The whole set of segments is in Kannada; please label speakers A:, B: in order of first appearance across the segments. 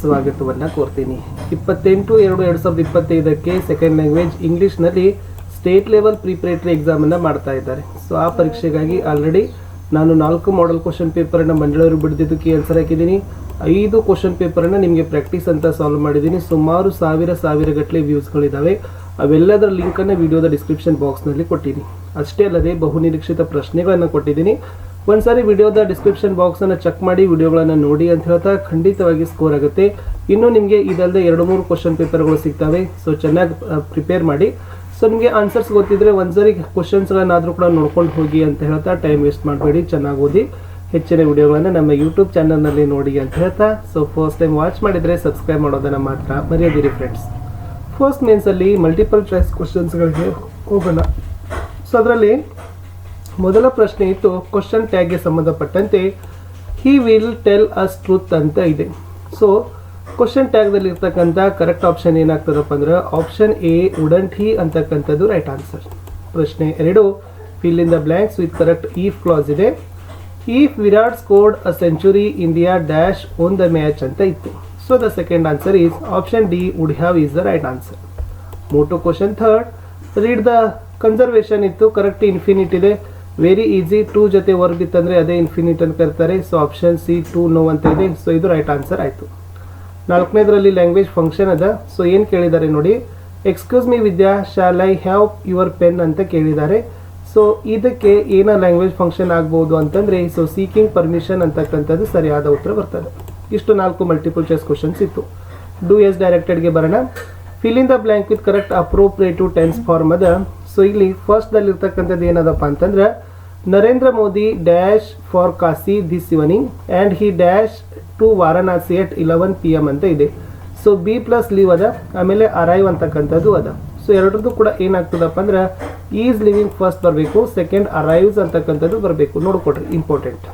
A: ಸ್ವಾಗತವನ್ನು ಕೋರ್ತೀನಿ. ಇಪ್ಪತ್ತೆಂಟು ಎರಡು ಎರಡು ಸಾವಿರದ ಇಪ್ಪತ್ತೈದಕ್ಕೆ ಸೆಕೆಂಡ್ ಲ್ಯಾಂಗ್ವೇಜ್ ಇಂಗ್ಲೀಷ್ನಲ್ಲಿ ಸ್ಟೇಟ್ ಲೆವೆಲ್ ಪ್ರಿಪರೇಟರಿ ಎಕ್ಸಾಮನ್ನು ಮಾಡ್ತಾ ಇದ್ದಾರೆ. ಸೊ ಆ ಪರೀಕ್ಷೆಗಾಗಿ ಆಲ್ರೆಡಿ ನಾನು ನಾಲ್ಕು ಮಾಡೆಲ್ ಕ್ವಶನ್ ಪೇಪರನ್ನು ಮಂಡಳಿಯವರು ಬಿಡ್ದಿದ್ದಕ್ಕೆ ಆನ್ಸರ್ ಹಾಕಿದ್ದೀನಿ. ಐದು ಕ್ವಶನ್ ಪೇಪರನ್ನು ನಿಮಗೆ ಪ್ರಾಕ್ಟೀಸ್ ಅಂತ ಸಾಲ್ವ್ ಮಾಡಿದ್ದೀನಿ. ಸುಮಾರು ಸಾವಿರ ಸಾವಿರ ಗಟ್ಟಲೆ ವ್ಯೂಸ್ಗಳಿದ್ದಾವೆ ಅವೆಲ್ಲದರ ಲಿಂಕನ್ನು ವಿಡಿಯೋದ ಡಿಸ್ಕ್ರಿಪ್ಷನ್ ಬಾಕ್ಸ್ನಲ್ಲಿ ಕೊಟ್ಟಿದ್ದೀನಿ. ಅಷ್ಟೇ ಅಲ್ಲದೆ ಬಹುನಿರೀಕ್ಷಿತ ಪ್ರಶ್ನೆಗಳನ್ನು ಕೊಟ್ಟಿದ್ದೀನಿ. ಒಂದ್ಸಾರಿ ವಿಡಿಯೋದ ಡಿಸ್ಕ್ರಿಪ್ಷನ್ ಬಾಕ್ಸನ್ನು ಚೆಕ್ ಮಾಡಿ ವಿಡಿಯೋಗಳನ್ನು ನೋಡಿ ಅಂತ ಹೇಳ್ತಾ ಖಂಡಿತವಾಗಿ ಸ್ಕೋರ್ ಆಗುತ್ತೆ. ಇನ್ನು ನಿಮಗೆ ಇದಲ್ಲದೆ ಎರಡು ಮೂರು ಕ್ವಶನ್ ಪೇಪರ್ಗಳು ಸಿಗ್ತವೆ. ಸೊ ಚೆನ್ನಾಗಿ ಪ್ರಿಪೇರ್ ಮಾಡಿ. ಸೊ ನಿಮಗೆ ಆನ್ಸರ್ಸ್ ಗೊತ್ತಿದ್ರೆ ಒಂದ್ಸರಿ ಕ್ವಶನ್ಸ್ಗಳನ್ನಾದರೂ ಕೂಡ ನೋಡ್ಕೊಂಡು ಹೋಗಿ ಅಂತ ಹೇಳ್ತಾ ಟೈಮ್ ವೇಸ್ಟ್ ಮಾಡಬೇಡಿ, ಚೆನ್ನಾಗಿ ಓದಿ. ಹೆಚ್ಚಿನ ವಿಡಿಯೋಗಳನ್ನು ನಮ್ಮ ಯೂಟ್ಯೂಬ್ ಚಾನಲ್ನಲ್ಲಿ ನೋಡಿ ಅಂತ ಹೇಳ್ತಾ. ಸೊ ಫಸ್ಟ್ ಟೈಮ್ ವಾಚ್ ಮಾಡಿದರೆ ಸಬ್ಸ್ಕ್ರೈಬ್ ಮಾಡೋದನ್ನು ಮಾತ್ರ ಮರೆಯದಿರಿ ಫ್ರೆಂಡ್ಸ್ ಫಸ್ಟ್ ಮೇನ್ಸಲ್ಲಿ ಮಲ್ಟಿಪಲ್ ಚಾಯ್ಸ್ ಕ್ವಶನ್ಸ್ಗಳಿಗೆ ಹೋಗೋಣ. ಸೊ ಅದರಲ್ಲಿ ಮೊದಲ ಪ್ರಶ್ನೆ ಇತ್ತು ಕ್ವಶನ್ ಟ್ಯಾಗ್ಗೆ ಸಂಬಂಧಪಟ್ಟಂತೆ he will tell us truth ಅಂತ ಇದೆ. ಸೊ ಕ್ವಶನ್ ಟ್ಯಾಗ್ದಲ್ಲಿ ಇರ್ತಕ್ಕಂಥ ಕರೆಕ್ಟ್ ಆಪ್ಷನ್ ಏನಾಗ್ತದಪ್ಪ ಅಂದ್ರೆ ಆಪ್ಷನ್ ಎ ವುಡಂಟ್ ಹಿ ಅಂತಕ್ಕಂಥದ್ದು ರೈಟ್ ಆನ್ಸರ್ ಪ್ರಶ್ನೆ ಎರಡು fill in the blanks with correct if clause ಇದೆ. If Virat scored a century India dash won the match ಅಂತ ಇತ್ತು. So the second answer is option D would have is the right answer motto question third read the conservation ಇತ್ತು ಕರೆಕ್ಟ್ ಇನ್ಫಿನಿಟ್ ಇದೆ. ವೆರಿ ಈಸಿ ಟೂ ಜೊತೆ ವರ್ಕ್ ಇತ್ತಂದರೆ ಅದೇ ಇನ್ಫಿನಿಟ್ ಅಂತ ಕರ್ತಾರೆ. So option C to know ಅಂತ ಇದೆ. ಸೊ ಇದು ರೈಟ್ ಆನ್ಸರ್ ಆಯಿತು. ನಾಲ್ಕನೇದರಲ್ಲಿ ಲ್ಯಾಂಗ್ವೇಜ್ ಫಂಕ್ಷನ್ ಅದ. ಸೊ ಏನು ಕೇಳಿದ್ದಾರೆ ನೋಡಿ. Excuse me Vidya shall I have your pen ಅಂತ ಕೇಳಿದ್ದಾರೆ. ಸೊ ಇದಕ್ಕೆ ಏನ ಲ್ಯಾಂಗ್ವೇಜ್ ಫಂಕ್ಷನ್ ಆಗ್ಬೋದು ಅಂತಂದ್ರೆ ಸೊ ಸೀಕಿಂಗ್ ಪರ್ಮಿಷನ್ ಅಂತಕ್ಕಂಥದ್ದು ಸರಿಯಾದ ಉತ್ತರ ಬರ್ತದೆ. ಇಷ್ಟು ನಾಲ್ಕು ಮಲ್ಟಿಪಲ್ ಚಾಯ್ಸ್ ಕ್ವಶನ್ಸ್ ಇತ್ತು. ಡೂ ಎಸ್ ಡೈರೆಕ್ಟೆಡ್ಗೆ ಬರೋಣ. Fill in the blank with correct appropriative tense form ಅದ. ಸೊ ಇಲ್ಲಿ ಫಸ್ಟ್ದಲ್ಲಿ ಇರ್ತಕ್ಕಂಥದ್ದು ಏನದಪ್ಪ ಅಂತಂದ್ರೆ Narendra Modi dash for Kashi this evening and he dash to Varanasi at eleven P M ಅಂತ ಇದೆ. ಸೊ ಬಿ ಪ್ಲಸ್ ಲೀವ್ ಅದ, ಆಮೇಲೆ ಅರೈವ್ ಅಂತಕ್ಕಂಥದ್ದು ಅದ. ಸೊ ಎರಡರದ್ದು ಕೂಡ ಏನಾಗ್ತದಪ್ಪ ಅಂದ್ರೆ ಈಸ್ ಲಿವಿಂಗ್ ಫಸ್ಟ್ ಬರಬೇಕು ಸೆಕೆಂಡ್ ಅರೈವ್ಸ್ ಅಂತಕ್ಕಂಥದ್ದು ಬರಬೇಕು. ನೋಡಿಕೊಡ್ರಿ important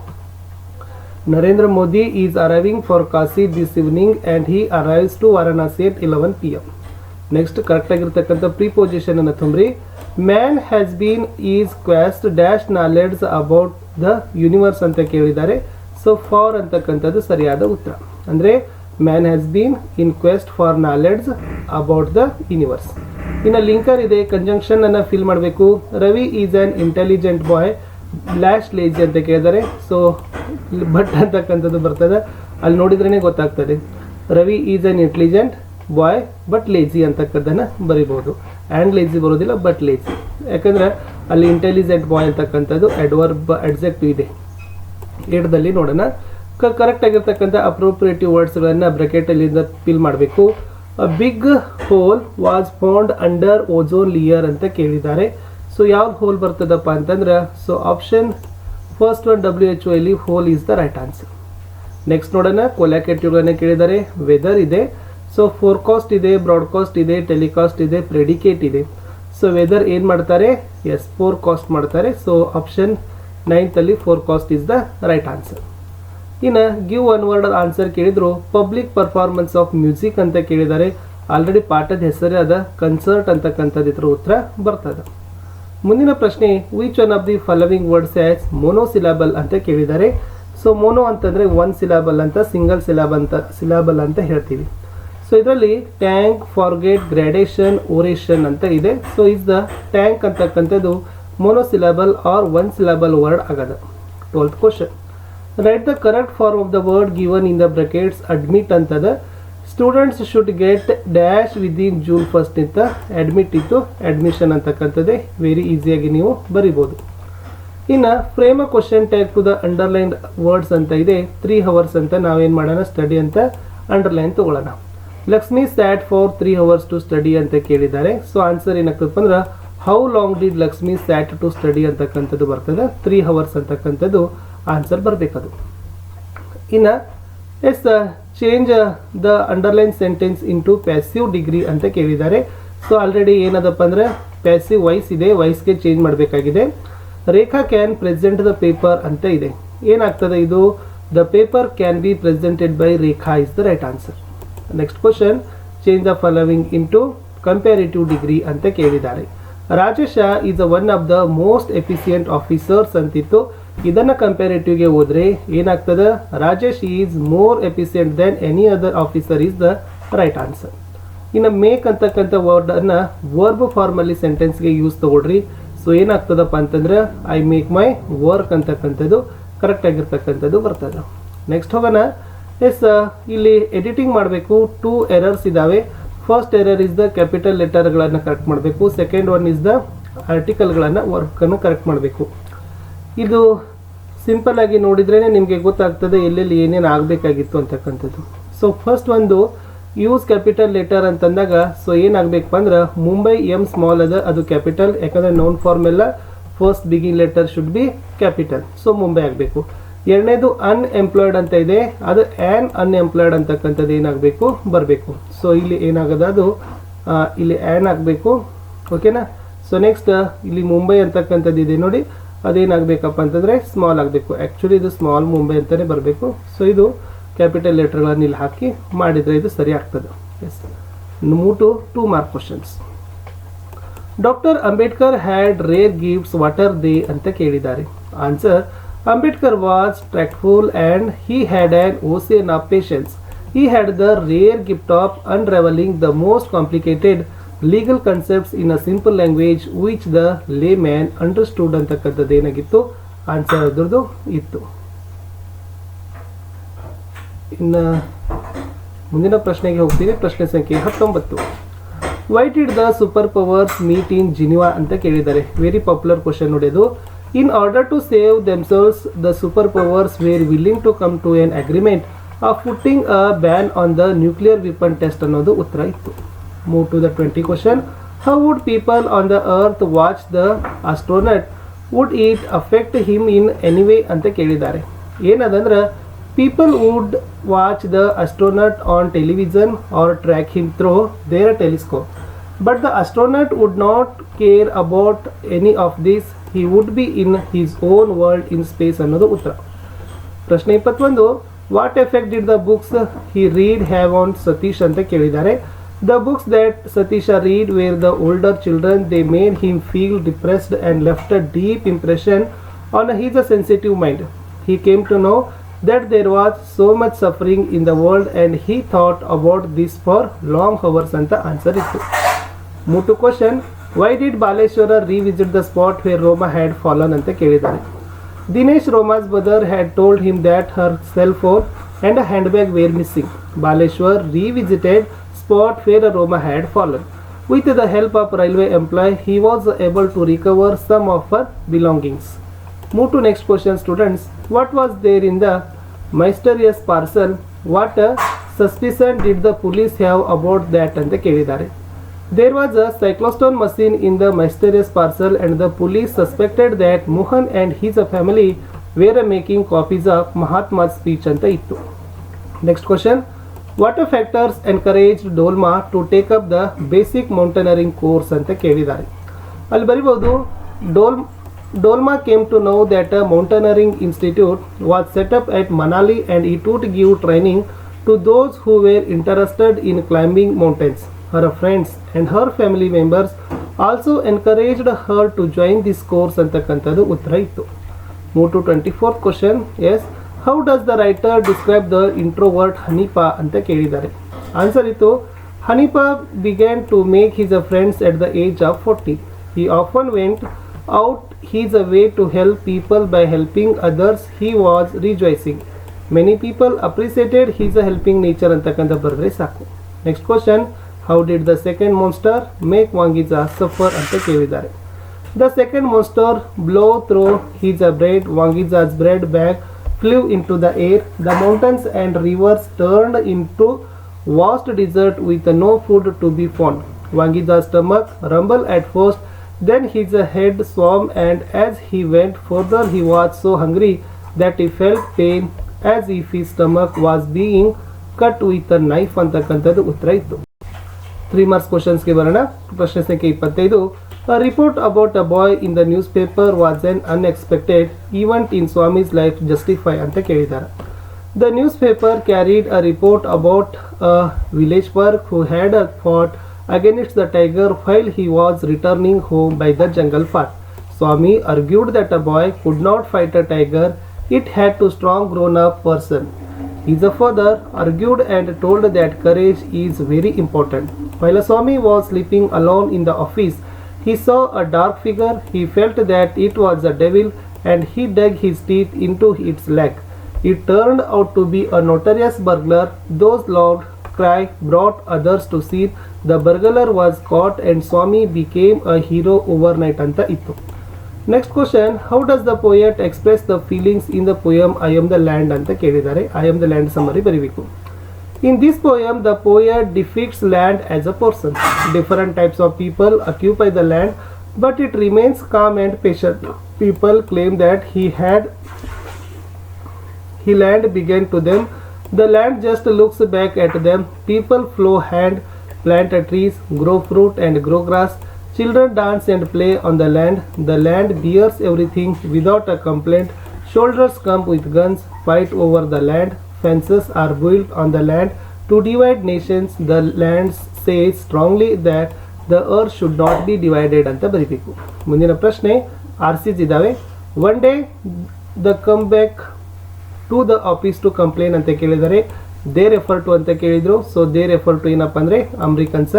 A: Narendra Modi is arriving for Kashi this evening and he arrives to Varanasi at eleven P M next correct ಆಗಿರ್ತಕ್ಕಂಥ ಪ್ರಿಪೋಸಿಷನ್ ಅನ್ನು ತುಂಬ್ರಿ. Man has been is quest dash knowledge about the universe ಅಂತ ಕೇಳಿದ್ದಾರೆ. ಸೊ ಫಾರ್ ಅಂತಕ್ಕಂಥದ್ದು ಸರಿಯಾದ ಉತ್ತರ. ಅಂದರೆ man has been in quest for knowledge about the universe ಇನ್ನು ಲಿಂಕರ್ ಇದೆ ಕಂಜಂಕ್ಷನ್ ಅನ್ನು ಫಿಲ್ ಮಾಡಬೇಕು. Ravi is an intelligent boy dash lazy ಅಂತ ಕೇಳಿದ್ದಾರೆ. ಸೊ ಬಟ್ ಅಂತಕ್ಕಂಥದ್ದು ಬರ್ತದೆ. ಅಲ್ಲಿ ನೋಡಿದ್ರೇ ಗೊತ್ತಾಗ್ತದೆ. Ravi is an intelligent boy but lazy ಅಂತಕ್ಕದ್ದನ್ನು ಬರಿಬೋದು. ಆ್ಯಂಡ್ ಲೇಜಿ ಬರೋದಿಲ್ಲ ಬಟ್ ಲೇಜಿ ಯಾಕಂದ್ರೆ ಅಲ್ಲಿ ಇಂಟೆಲಿಜೆಂಟ್ ಬಾಯ್ ಅಂತಕ್ಕಂಥದ್ದು ಅಡ್ವರ್ಬ್ ಅಡ್ಜೆಕ್ಟಿವ್ ಇದೆ ಏಡ್ದಲ್ಲಿ ನೋಡೋಣ. ಕರೆಕ್ಟ್ ಆಗಿರ್ತಕ್ಕಂಥ ಅಪ್ರೋಪ್ರಿಯೇಟಿವ್ ವರ್ಡ್ಸ್ಗಳನ್ನು ಬ್ರಕೆಟಲ್ಲಿಂದ ಫಿಲ್ ಮಾಡಬೇಕು. Big hole was found under ozone layer ಅಂತ ಕೇಳಿದ್ದಾರೆ. ಸೊ ಯಾವ ಹೋಲ್ ಬರ್ತದಪ್ಪ ಅಂತಂದ್ರೆ so option first one W H ಅಲ್ಲಿ hole is the right answer next ನೋಡೋಣ, ಕೊಲ್ಯಾಕೆಟಿವ್ಗಳನ್ನು ಕೇಳಿದ್ದಾರೆ ವೆದರ್ ಇದೆ. ಸೊ ಫೋರ್ಕಾಸ್ಟ್ ಇದೆ ಬ್ರಾಡ್ಕಾಸ್ಟ್ ಇದೆ ಟೆಲಿಕಾಸ್ಟ್ ಇದೆ ಪ್ರೆಡಿಕೇಟ್ ಇದೆ. ಸೊ ವೆದರ್ ಏನು ಮಾಡ್ತಾರೆ? ಎಸ್ ಫೋರ್ ಕಾಸ್ಟ್ ಮಾಡ್ತಾರೆ. So option ನೈನ್ತಲ್ಲಿ forecast is the right answer ಇನ್ನು ಗಿವ್ ಒನ್ ವರ್ಡ್ ಆನ್ಸರ್ ಕೇಳಿದ್ರು. ಪಬ್ಲಿಕ್ ಪರ್ಫಾರ್ಮೆನ್ಸ್ ಆಫ್ ಮ್ಯೂಸಿಕ್ ಅಂತ ಕೇಳಿದ್ದಾರೆ. ಆಲ್ರೆಡಿ ಪಾಠದ ಹೆಸರೇ ಅದ ಕನ್ಸರ್ಟ್ ಅಂತಕ್ಕಂಥದ್ದು ಇದ್ರ ಉತ್ತರ ಬರ್ತದೆ. ಮುಂದಿನ ಪ್ರಶ್ನೆ which one of the following words as mono syllable ಅಂತ ಕೇಳಿದ್ದಾರೆ. ಸೊ ಮೋನೋ ಅಂತಂದರೆ ಒನ್ ಸಿಲಾಬಲ್ ಅಂತ ಸಿಂಗಲ್ ಸಿಲಾಬ್ ಅಂತ ಸಿಲಾಬಲ್ ಅಂತ ಹೇಳ್ತೀವಿ. ಸೊ ಇದರಲ್ಲಿ ಟ್ಯಾಂಕ್ ಫಾರ್ಗೆಟ್ ಗ್ರಾಡೇಷನ್ ಓರೇಷನ್ ಅಂತ ಇದೆ. ಸೊ ಇಸ್ ದ ಟ್ಯಾಂಕ್ ಅಂತಕ್ಕಂಥದ್ದು monosyllable or one syllable word ಆಗದ. Twelfth question write the correct form of the word given in the brackets admit ಅಂತದ. Students should get dash within June first ಅಂತ ಅಡ್ಮಿಟ್ ಇತ್ತು. ಅಡ್ಮಿಷನ್ ಅಂತಕ್ಕಂಥದ್ದೇ ವೆರಿ ಈಸಿಯಾಗಿ ನೀವು ಬರಿಬೋದು. ಇನ್ನು frame a question tag to the underline words ಅಂತ ಇದೆ. ತ್ರೀ ಹವರ್ಸ್ ಅಂತ ನಾವೇನು ಮಾಡೋಣ? ಸ್ಟಡಿ ಅಂತ ಅಂಡರ್ಲೈನ್ ತಗೊಳ್ಳೋಣ. Lakshmi sat for three hours to study ಅಂತ ಕೇಳಿದ್ದಾರೆ. ಸೊ ಆನ್ಸರ್ ಏನಾಗ್ತದಪ್ಪ ಅಂದ್ರೆ how long did Lakshmi sat to study ಅಂತಕ್ಕಂಥದ್ದು ಬರ್ತದೆ? ತ್ರೀ ಅವರ್ಸ್ ಅಂತಕ್ಕಂಥದ್ದು ಆನ್ಸರ್ ಬರಬೇಕದು ಇನ್ನು yes change the underline sentence into passive degree ಅಂತ ಕೇಳಿದ್ದಾರೆ. ಸೊ ಆಲ್ರೆಡಿ ಏನದಪ್ಪ ಅಂದ್ರೆ ಪ್ಯಾಸಿವ್ ವಾಯ್ಸ್ ಇದೆ ವೈಸ್ಗೆ ಚೇಂಜ್ ಮಾಡಬೇಕಾಗಿದೆ. Rekha can present the paper ಅಂತ ಇದೆ. ಏನಾಗ್ತದೆ ಇದು? The paper can be presented by Rekha is the right answer next question change the following into comparative degree ಅಂತ ಕೇಳಿದ್ದಾರೆ Rajesh is one of the most efficient officers ಅಂತಿತ್ತು ಇದನ್ನ ಕಂಪ್ಯಾರಿಟಿವ್ಗೆ ಹೋದರೆ ಏನಾಗ್ತದೆ Rajesh is more efficient than any other officer is the right answer ಇನ್ನು ಮೇಕ್ ಅಂತಕ್ಕಂಥ ವರ್ಡನ್ನು ವರ್ಬ್ ಫಾರ್ಮಲ್ಲಿ ಸೆಂಟೆನ್ಸ್ಗೆ ಯೂಸ್ ತಗೊಳ್ರಿ ಸೊ ಏನಾಗ್ತದಪ್ಪ ಅಂತಂದ್ರೆ ಐ ಮೇಕ್ ಮೈ ವರ್ಕ್ ಅಂತಕ್ಕಂಥದ್ದು ಕರೆಕ್ಟ್ ಆಗಿರ್ತಕ್ಕಂಥದ್ದು ಬರ್ತದೆ. ನೆಕ್ಸ್ಟ್ ಹೋಗೋಣ. ಎಸ್ ಇಲ್ಲಿ ಎಡಿಟಿಂಗ್ ಮಾಡಬೇಕು. ಟೂ ಎರರ್ಸ್ ಇದ್ದಾವೆ first error is the capital ಲೆಟರ್ಗಳನ್ನು correct ಮಾಡಬೇಕು. ಸೆಕೆಂಡ್ ಒನ್ ಇಸ್ ದ ಆರ್ಟಿಕಲ್ಗಳನ್ನು ವರ್ಕನ್ನು ಕರೆಕ್ಟ್ ಮಾಡಬೇಕು. ಇದು ಸಿಂಪಲ್ ಆಗಿ ನೋಡಿದ್ರೇ ನಿಮಗೆ ಗೊತ್ತಾಗ್ತದೆ ಎಲ್ಲೆಲ್ಲಿ ಏನೇನು ಆಗಬೇಕಾಗಿತ್ತು ಅಂತಕ್ಕಂಥದ್ದು. ಸೊ ಫಸ್ಟ್ ಒಂದು ಯೂಸ್ ಕ್ಯಾಪಿಟಲ್ ಲೆಟರ್ ಅಂತಂದಾಗ ಸೊ ಏನಾಗಬೇಕು ಅಂದ್ರೆ ಮುಂಬೈ ಎಂ ಸ್ಮಾಲ್ ಅದ, ಅದು ಕ್ಯಾಪಿಟಲ್ ಯಾಕಂದ್ರೆ ನೌನ್ ಫಾರ್ಮ್ ಎಲ್ಲ first begin letter should be capital so Mumbai ಆಗಬೇಕು. ಎರಡನೇದು ಅನ್ಎಂಪ್ಲಾಯ್ಡ್ ಅಂತ ಇದೆ. ಅದು ಆ್ಯನ್ ಅನ್ಎಂಪ್ಲಾಯ್ಡ್ ಅಂತಕ್ಕಂಥದ್ದು ಏನಾಗಬೇಕು? ಬರಬೇಕು. ಸೊ ಇಲ್ಲಿ ಏನಾಗದ ಅದು? ಇಲ್ಲಿ ಆ್ಯನ್ ಆಗಬೇಕು. ಓಕೆನಾ ಸೊ ನೆಕ್ಸ್ಟ್ ಇಲ್ಲಿ ಮುಂಬೈ ಅಂತಕ್ಕಂಥದ್ದು ಇದೆ ನೋಡಿ. ಅದೇನಾಗಬೇಕಪ್ಪ ಅಂತಂದರೆ ಸ್ಮಾಲ್ ಆಗಬೇಕು. ಆ್ಯಕ್ಚುಲಿ ಇದು ಸ್ಮಾಲ್ ಮುಂಬೈ ಅಂತಲೇ ಬರಬೇಕು. ಸೊ ಇದು ಕ್ಯಾಪಿಟಲ್ ಲೆಟ್ರ್ಗಳನ್ನು ಇಲ್ಲಿ ಹಾಕಿ ಮಾಡಿದರೆ ಇದು ಸರಿ ಆಗ್ತದೆ. Yes move to two mark questions doctor Ambedkar had rare gifts what are they ಅಂತ ಕೇಳಿದ್ದಾರೆ. Answer Ambedkar was tactful and he had an ocean of patience. He had the rare gift of unraveling the most complicated legal concepts in a simple language which the layman understood ಅಂತಕ್ಕಂಥದ್ದು ಏನಾಗಿತ್ತು? ಆನ್ಸರ್ ಅದ್ರದ್ದು ಇತ್ತು. ಇನ್ನು ಮುಂದಿನ ಪ್ರಶ್ನೆಗೆ ಹೋಗ್ತೀವಿ ಪ್ರಶ್ನೆ ಸಂಖ್ಯೆ ಹತ್ತೊಂಬತ್ತು. Why did the super powers meet in Geneva ಅಂತ ಕೇಳಿದ್ದಾರೆ. ವೆರಿ ಪಾಪ್ಯುಲರ್ ಕ್ವಶನ್ ನೋಡೋದು in order to save themselves the super powers were willing to come to an agreement of putting a ban on the nuclear weapon test ಅನ್ನೋದು ಉತ್ತರ ಇತ್ತು. Move to the twenty question how would people on the earth watch the astronaut would it affect him in anyway ಅಂತ ಕೇಳಿದ್ದಾರೆ. ಏನದಂದ್ರೆ people would watch the astronaut on television or track him through their telescope but the astronaut would not care about any of this he would be in his own world in space ಅನ್ನೋದು ಉತ್ತರ. ಪ್ರಶ್ನೆ ಇಪ್ಪತ್ತೊಂದು what effect did the books he read have on Satish ಅಂತ ಕೇಳಿದ್ದಾರೆ. The books that Satish read were the older children they made him feel depressed and left a deep impression on his a sensitive mind he came to know that there was so much suffering in the world and he thought about this for long hours ಅಂತ ಆನ್ಸರ್ ಇತ್ತು. Move to question why did Baleshwar revisit the spot where Roma had fallen ಅಂತ ಕೇಳಿದ್ದಾರೆ Dinesh Roma's brother had told him that her cell phone and a hand bag were missing Baleshwar revisited spot where Roma had fallen with the help of railway employee he was able to recover some of her belongings Move to next question, students. What was there in the mysterious parcel? What uh, suspicion did the police have about that? ಅಂತ ಕೇಳಿದ್ದಾರೆ There was a cyclostone machine in the mysterious parcel and the police suspected that Mohan and his family were making copies of Mahatma's speech ಅಂತ ಇತ್ತು next question what factors encourage Dolma to take up the basic mountaineering course ಅಂತ ಕೇಳಿದ್ದಾರೆ ಅಲ್ಲಿ ಬರಿಬೋದು ಡೋಲ್ Dolma came to know that a mountaineering institute was set up at Manali and it would give training to those who were interested in climbing mountains her friends and her family members also encouraged her to join this course ಅಂತಕ್ಕಂಥದ್ದು ಉತ್ತರ ಇತ್ತು move to twenty fourth question yes how does the writer describe the introvert Hanifa ಅಂತ ಕೇಳಿದ್ದಾರೆ ಆನ್ಸರ್ ಇತ್ತು Hanifa began to make his a friends at the age of forty he often went out his a way to help people by helping others he was rejoicing many people appreciated his a helping nature ಅಂತಕ್ಕಂಥ ಬರೆದ್ರೆ ಸಾಕು next question How did the second monster make ವಾಂಗಿಜಾ suffer ಅಂತ ಕೇಳಿದ್ದಾರೆ The second monster blow through his bread, Wangiza's bread bag flew into the air. The mountains and rivers turned into vast desert with no food to be found. Wangiza's stomach rumbled at first, then his head swam, and as he went further, he was so hungry that he felt pain as if his stomach was being cut with a knife ಅಂತಕ್ಕಂಥದ್ದು ಉತ್ತರ ಇತ್ತು three marks ಕ್ವಶನ್ಸ್ಗೆ ಬರೋಣ ಪ್ರಶ್ನೆ ಸಂಖ್ಯೆ ಇಪ್ಪತ್ತೈದು report about a boy in the news paper was an unexpected event in Swami's life justify ಅಂತ ಕೇಳಿದ್ದಾರೆ. The news paper carried a report about a village work who had a fight against the tiger while he was returning home by the jungle path Swami argued that a boy could not fight a tiger, it had to strong grown up person. His father argued and told that courage is very important. While Swami was sleeping alone in the office, he saw a dark figure. He felt that it was a devil and he dug his teeth into its leg. It turned out to be a notorious burglar. Those loud cry brought others to see. The burglar was caught and Swami became a hero overnight. Anta. Next question how does the poet express the feelings in the poem I am the land ಅಂತ ಕೇಳಿದ್ದಾರೆ I am the land summary ಬರೀಬೇಕು in this poem the poet depicts land as a person different types of people occupy the land but it remains calm and patient people claim that he had he land began to them. The land just looks back at them. People flow hand, plant trees, grow fruit and grow grass. Children dance and play on the land. The land bears everything without a complaint. Soldiers come with guns, fight over the land. Fences are built on the land to divide nations. The land says strongly that the earth should not be divided ಅಂತ ಬರೀಬೇಕು ಮುಂದಿನ ಪ್ರಶ್ನೆ ಆರ್ ಸಿಸ್ ಇದ್ದಾವೆ one day they come back to the office to complain ಅಂತ ಕೇಳಿದರೆ ದೇ ರೆಫರ್ ಟು ಅಂತ ಕೇಳಿದ್ರು ಸೊ ದೇ ರೆಫರ್ ಟು ಏನಪ್ಪ ಅಂದರೆ ಅಮ್ರಿಕನ್ಸ್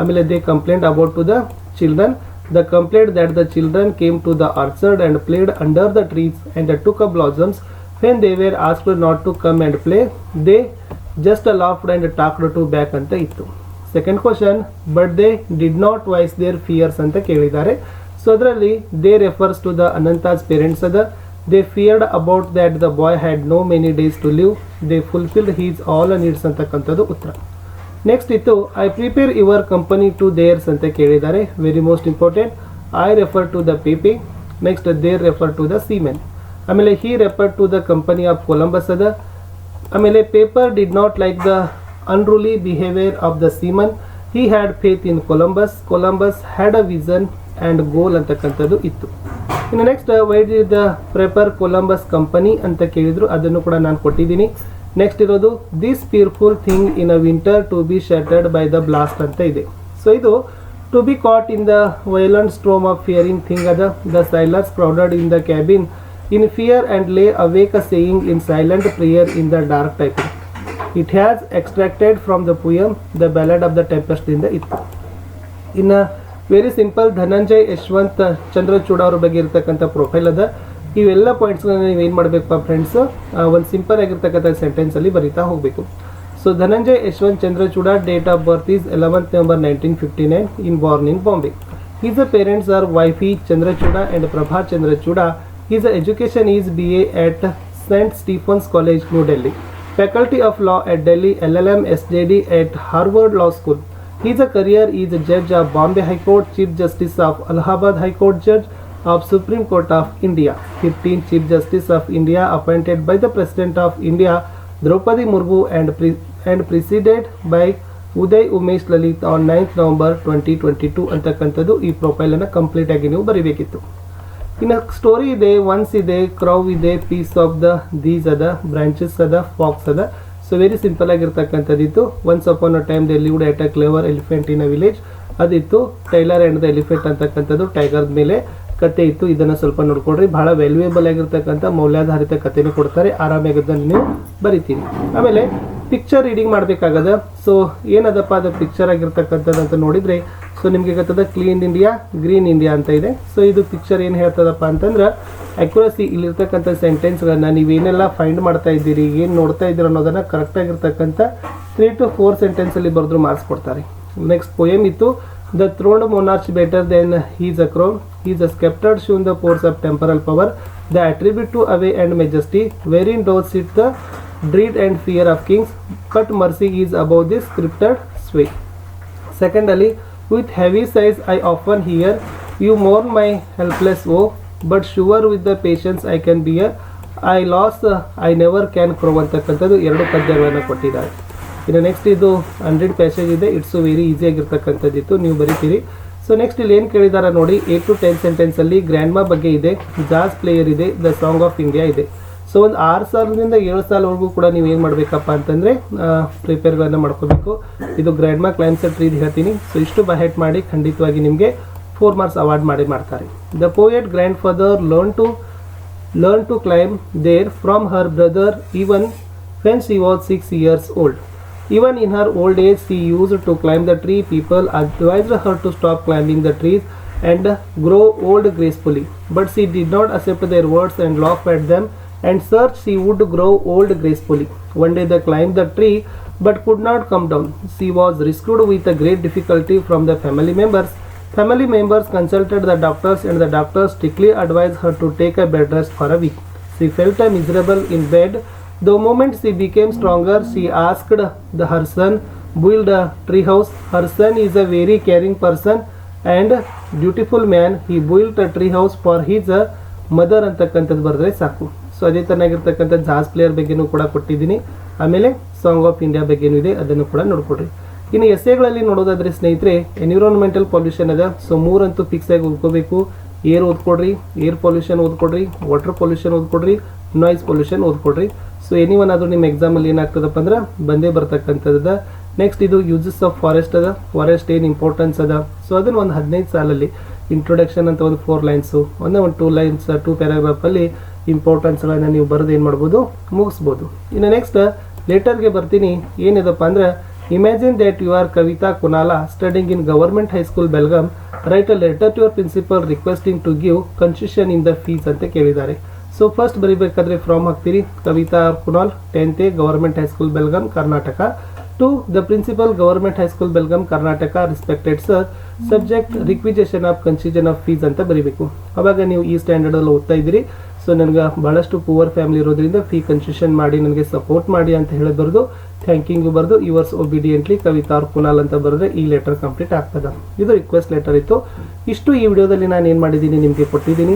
A: ಆಮೇಲೆ they complaint about to the children the complaint that the children came to the orchard and played under the trees and took a blossoms when they were asked not to come and play they just laughed and talked to back ಅಂತ ಇತ್ತು second question but they did not voice their fears ಅಂತ ಕೇಳಿದ್ದಾರೆ ಸೊ ಅದರಲ್ಲಿ they refers to the Ananta's parents ಅದ they feared about that the boy had no many days to live they fulfilled his all needs ಅಂತಕ್ಕಂಥದ್ದು ಉತ್ತರ ನೆಕ್ಸ್ಟ್ ಇತ್ತು why prefer your company to theirs ಅಂತ ಕೇಳಿದ್ದಾರೆ. Very most important I refer to the Pepe next there refer to the seamen ಆಮೇಲೆ he refer to the company of Columbus ಅದ. ಆಮೇಲೆ Pepe did not like the unruly behaviour of the seamen he had faith in Columbus Columbus had a vision and goal ಅಂತಕ್ಕಂಥದ್ದು ಇತ್ತು. ಇನ್ನು next why did the prefer Columbus company ಅಂತ ಕೇಳಿದರು. ಅದನ್ನು ಕೂಡ ನಾನು ಕೊಟ್ಟಿದ್ದೀನಿ. ನೆಕ್ಸ್ಟ್ ಇರೋದು this fearful thing in a winter to be shattered by the blast ಅಂತ ಇದೆ. ಸೊ ಇದು to be caught in the violent storm of fearing thing ಅದ. The sailors crowded in the cabin in fear and lay awake a saying in silent prayer in the dark type it has extracted from the poem the ballad of the ಟೆಂಪೆಸ್ಟ್ದಿಂದ ಇತ್ತು. ಇನ್ನು ವೆರಿ ಸಿಂಪಲ್ ಧನಂಜಯ್ ಯಶವಂತ್, ಚಂದ್ರಚೂಡ ಅವ್ರ ಬಗ್ಗೆ ಇರ್ತಕ್ಕಂಥ ಪ್ರೊಫೈಲ್ ಅದ. ಇವೆಲ್ಲ ಪಾಯಿಂಟ್ಸ್ಗಳನ್ನ ನೀವು ಏನು ಮಾಡಬೇಕಪ್ಪ ಫ್ರೆಂಡ್ಸ್ ಒಂದು ಸಿಂಪಲ್ ಆಗಿರ್ತಕ್ಕಂಥ ಸೆಂಟೆನ್ಸಲ್ಲಿ ಬರಿತಾ ಹೋಗಬೇಕು so Dhananjay Yashwant Chandrachud date of birth is eleventh November nineteen fifty nine in born in Bombay His parents are Wifey Chandrachuda and Prabha Chandrachuda. His education is BA at St. Stephen's College, New Delhi. Faculty of Law at Delhi, LLM SJD at Harvard Law School. His career is Judge of Bombay High Court, Chief Justice of Allahabad High Court, Judge of Supreme Court of India. 15 Chief Justice of India appointed by the President of India, Draupadi Murmu and, pre- and preceded by Uday Umesh Lalit on ninth November twenty twenty two ಅಂತಕ್ಕಂಥದ್ದು ಈ ಪ್ರೊಫೈಲನ್ನು ಕಂಪ್ಲೀಟ್ ಆಗಿ ನೀವು ಬರೀಬೇಕಿತ್ತು. ಇನ್ನು ಸ್ಟೋರಿ ಇದೆ ಒನ್ಸ್ ಇದೆ ಕ್ರೌ ಇದೆ ಪೀಸ್ ಆಫ್ ದ ದೀಸ್ ಅದ ಬ್ರಾಂಚಸ್ ಅದ ಫಾಕ್ಸ್ ಅದ. So very simple ಆಗಿರ್ತಕ್ಕಂಥದ್ದಿತ್ತು. Once upon a time they lived attack clever elephant in a village ಅದಿತ್ತು tailor and the elephant ಅಂತಕ್ಕಂಥದ್ದು ಟೈಗರ್ ಮೇಲೆ. ಕತೆ ಇತ್ತು, ಇದನ್ನು ಸ್ವಲ್ಪ ನೋಡ್ಕೊಡ್ರಿ ಬಹಳ ವ್ಯಾಲ್ಯೂಯೇಬಲ್ ಆಗಿರ್ತಕ್ಕಂಥ ಮೌಲ್ಯಾಧಾರಿತ ಕಥೆನೂ ಕೊಡ್ತಾರೆ. ಆರಾಮಾಗಿ ನೀವು ಬರಿತೀನಿ ಆಮೇಲೆ ಪಿಕ್ಚರ್ ರೀಡಿಂಗ್ ಮಾಡಬೇಕಾಗದ. ಸೊ ಏನದಪ್ಪ ಅದು ಪಿಕ್ಚರ್ ಆಗಿರ್ತಕ್ಕಂಥದ್ದು ಅಂತ ನೋಡಿದರೆ ಸೊ ನಿಮಗೆ ಗೊತ್ತದ ಕ್ಲೀನ್ ಇಂಡಿಯಾ ಗ್ರೀನ್ ಇಂಡಿಯಾ ಅಂತ ಇದೆ. ಸೊ ಇದು ಪಿಕ್ಚರ್ ಏನು ಹೇಳ್ತದಪ್ಪ ಅಂತಂದ್ರೆ ಅಕ್ಯುರಸಿ ಇಲ್ಲಿರ್ತಕ್ಕಂಥ ಸೆಂಟೆನ್ಸ್ಗಳನ್ನು ನೀವೇನೆಲ್ಲ ಫೈಂಡ್ ಮಾಡ್ತಾ ಇದ್ದೀರಿ, ಏನು ನೋಡ್ತಾ ಇದ್ದೀರ ಅನ್ನೋದನ್ನು ಕರೆಕ್ಟಾಗಿರ್ತಕ್ಕಂಥ ತ್ರೀ ಟು ಫೋರ್ ಸೆಂಟೆನ್ಸಲ್ಲಿ ಬರೆದ್ರು ಮಾರ್ಕ್ಸ್ ಕೊಡ್ತಾರೆ. ನೆಕ್ಸ್ಟ್ ಪೊಯಮ್ ಇತ್ತು The throned monarch better than his a crown his a sceptre shows the force of temporal power the attribute to awe and majesty wherein doth it the dread and fear of kings, but mercy is above this scripted sway. Secondly, with heavy sighs I often hear, You mourn my helpless woe, but sure with the patience I can bear, I lost, uh, I never can crow ಅಂತಕ್ಕಂಥದ್ದು ಎರಡು ಪದ್ಯಗಳನ್ನು ಕೊಟ್ಟಿದ್ದಾರೆ ಇನ್ನು ನೆಕ್ಸ್ಟ್ ಇದು ಹಂಡ್ರೆಡ್ ಪ್ಯಾಸೇಜ್ ಇದೆ. ಇಟ್ಸ್ ವೆರಿ ಈಸಿಯಾಗಿರ್ತಕ್ಕಂಥದ್ದಿತ್ತು ನೀವು ಬರಿತೀರಿ. ಸೊ ನೆಕ್ಸ್ಟ್ ಇಲ್ಲಿ ಏನು ಕೇಳಿದಾರ ನೋಡಿ ಏಟ್ ಟು ಟೆನ್ ಸೆಂಟೆನ್ಸಲ್ಲಿ ಗ್ರ್ಯಾಂಡ್ಮಾ ಬಗ್ಗೆ ಇದೆ ಜಾಸ್ ಪ್ಲೇಯರ್ ಇದೆ ದ ಸಾಂಗ್ ಆಫ್ ಇಂಡಿಯಾ ಇದೆ. ಸೊ ಒಂದು ಆರು ಸಾವಿರದಿಂದ ಏಳು ಸಾವಿರವರೆಗೂ ಕೂಡ ನೀವು ಏನು ಮಾಡಬೇಕಪ್ಪ ಅಂತಂದರೆ ಪ್ರಿಪೇರ್ಗಳನ್ನು ಮಾಡ್ಕೋಬೇಕು. ಇದು ಗ್ರ್ಯಾಂಡ್ಮಾ ಕ್ಲೈಮ್ ಸೆಟ್ ಇದು ಹೇಳ್ತೀನಿ. ಸೊ ಇಷ್ಟು ಬಹೆಟ್ ಮಾಡಿ ಖಂಡಿತವಾಗಿ ನಿಮಗೆ ಫೋರ್ ಮಾರ್ಕ್ಸ್ ಅವಾರ್ಡ್ ಮಾಡಿ ಮಾಡ್ತಾರೆ. The poet grandfather learn to learn to climb there from her brother even friends he was six years old. Even in her old age, she used to climb the tree. People advised her to stop climbing the trees and grow old gracefully. But she did not accept their words and laugh at them and search she would grow old gracefully. One day they climbed the tree but could not come down. She was rescued with a great difficulty from the family members. Family members consulted the doctors and the doctors strictly advised her to take a bed rest for a week. She felt miserable in bed. The moment she became stronger, she asked the, her son build a tree house. Her son is a very caring person and beautiful. He built a tree house for his uh, mother ಅಂತಕ್ಕಂಥದ್ದು ಬರೆದ್ರೆ ಸಾಕು. ಸೊ ಅದೇ ತರನಾಗಿರ್ತಕ್ಕಂಥ ಜಾಸ್ ಪ್ಲೇಯರ್ ಬಗ್ಗೆನೂ ಕೂಡ ಕೊಟ್ಟಿದ್ದೀನಿ. ಆಮೇಲೆ ಸಾಂಗ್ ಆಫ್ ಇಂಡಿಯಾ ಬಗ್ಗೆನೂ ಇದೆ ಅದನ್ನು ಕೂಡ ನೋಡ್ಕೊಡ್ರಿ. ಇನ್ನು ಎಸ್ಸೆಗಳಲ್ಲಿ ನೋಡೋದಾದ್ರೆ ಸ್ನೇಹಿತರೆ ಎನ್ವಿರಾನ್ಮೆಂಟಲ್ ಪೊಲ್ಯೂಷನ್ ಅದ. ಸೊ ಮೂರಂತೂ ಫಿಕ್ಸ್ ಆಗಿ ಓದ್ಕೋಬೇಕು ಏರ್ ಓದ್ಕೊಡ್ರಿ ಏರ್ ಪೊಲ್ಯೂಷನ್ ಓದ್ಕೊಡ್ರಿ ವಾಟರ್ ಪೊಲ್ಯೂಷನ್ ಓದ್ಕೊಡ್ರಿ ನಾಯ್ಸ್ ಪೊಲ್ಯೂಷನ್ ಓದ್ಕೊಡ್ರಿ. ಸೊ ಎನಿ ಒನ್ ಆದರೂ ನಿಮ್ಮ ಎಕ್ಸಾಮಲ್ಲಿ ಏನಾಗ್ತದಪ್ಪ ಅಂದ್ರೆ ಬಂದೇ ಬರ್ತಕ್ಕಂಥದ್ದು. ನೆಕ್ಸ್ಟ್ ಇದು ಯೂಸಸ್ ಆಫ್ ಫಾರೆಸ್ಟ್ ಅದ. ಫಾರೆಸ್ಟ್ ಏನು ಇಂಪಾರ್ಟೆನ್ಸ್ ಅದ? ಸೊ ಅದನ್ನು ಒಂದು ಹದಿನೈದು ಸಾಲಲ್ಲಿ ಇಂಟ್ರೊಡಕ್ಷನ್ ಅಂತ ಒಂದು ಫೋರ್ ಲೈನ್ಸು ಒಂದೇ ಒಂದು ಟೂ ಲೈನ್ಸ್ ಟೂ ಪ್ಯಾರಾಗ್ರಾಫಲ್ಲಿ ಇಂಪಾರ್ಟೆನ್ಸ್ಗಳನ್ನು ನೀವು ಬರೆದು ಏನು ಮಾಡ್ಬೋದು? ಮುಗಿಸ್ಬೋದು. ಇನ್ನು ನೆಕ್ಸ್ಟ್ ಲೆಟರ್ಗೆ ಬರ್ತೀನಿ. ಏನಿದಪ್ಪ ಅಂದ್ರೆ imagine that you are Kavita Kunal studying in government high school Belgaum write a letter to your principal requesting to give concession in the fees ಅಂತ ಕೇಳಿದ್ದಾರೆ. ಸೊ ಫಸ್ಟ್ ಬರಿಬೇಕಾದ್ರೆ ಫ್ರಾಮ್ ಹಾಕ್ತೀರಿ. Kavita Kunal tenth A high school Belgaum Karnataka to the principal government high school Belgaum Karnataka respected sir subject requisition of concession of fees ಅಂತ ಬರಿಬೇಕು. ಅವಾಗ ನೀವು ಈ ಸ್ಟ್ಯಾಂಡರ್ಡ್ ಅಲ್ಲಿ ಓದ್ತಾ ಇದ್ದೀರಿ. ಸೊ ನನಗೆ ಬಹಳಷ್ಟು ಪುವರ್ ಫ್ಯಾಮಿಲಿ ಇರೋದ್ರಿಂದ ಫೀ ಕನ್ಸೆಷನ್ ಮಾಡಿ ನನಗೆ ಸಪೋರ್ಟ್ ಮಾಡಿ ಅಂತ ಹೇಳಿ ಬರೆದು. ಥ್ಯಾಂಕಿಂಗು ಬರೆದು. ಯುವರ್ಸ್ ಒಬಿಡಿಯೆಂಟ್ಲಿ ಕವಿತಾರ್ ಕುನಾಲ್ ಅಂತ ಬರೆದ್ರೆ ಈ ಲೆಟರ್ ಕಂಪ್ಲೀಟ್ ಆಗ್ತದೆ. ಇದು ರಿಕ್ವೆಸ್ಟ್ ಲೆಟರ್ ಇತ್ತು. ಇಷ್ಟು ಈ ವಿಡಿಯೋದಲ್ಲಿ ನಾನು ಏನು ಮಾಡಿದ್ದೀನಿ ನಿಮಗೆ ಕೊಟ್ಟಿದ್ದೀನಿ.